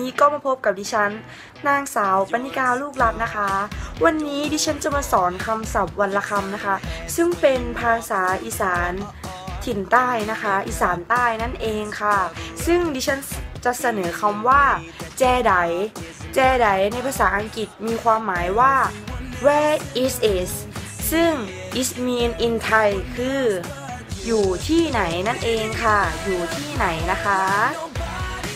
นี้ก็มาพบกับดิฉัน นางสาวปณิกาลูกรักนะคะ วันนี้ดิฉันจะมาสอนคำศัพท์วันละคำนะคะ ซึ่งเป็นภาษาอีสานถิ่นใต้นะคะ อีสานใต้นั่นเองค่ะ ซึ่งดิฉันจะเสนอคำว่า แจไดแจไดในภาษาอังกฤษมีความหมายว่า where is is ซึ่ง is mean in Thai คือ อยู่ที่ไหนนั่นเองค่ะ อยู่ที่ไหนนะคะ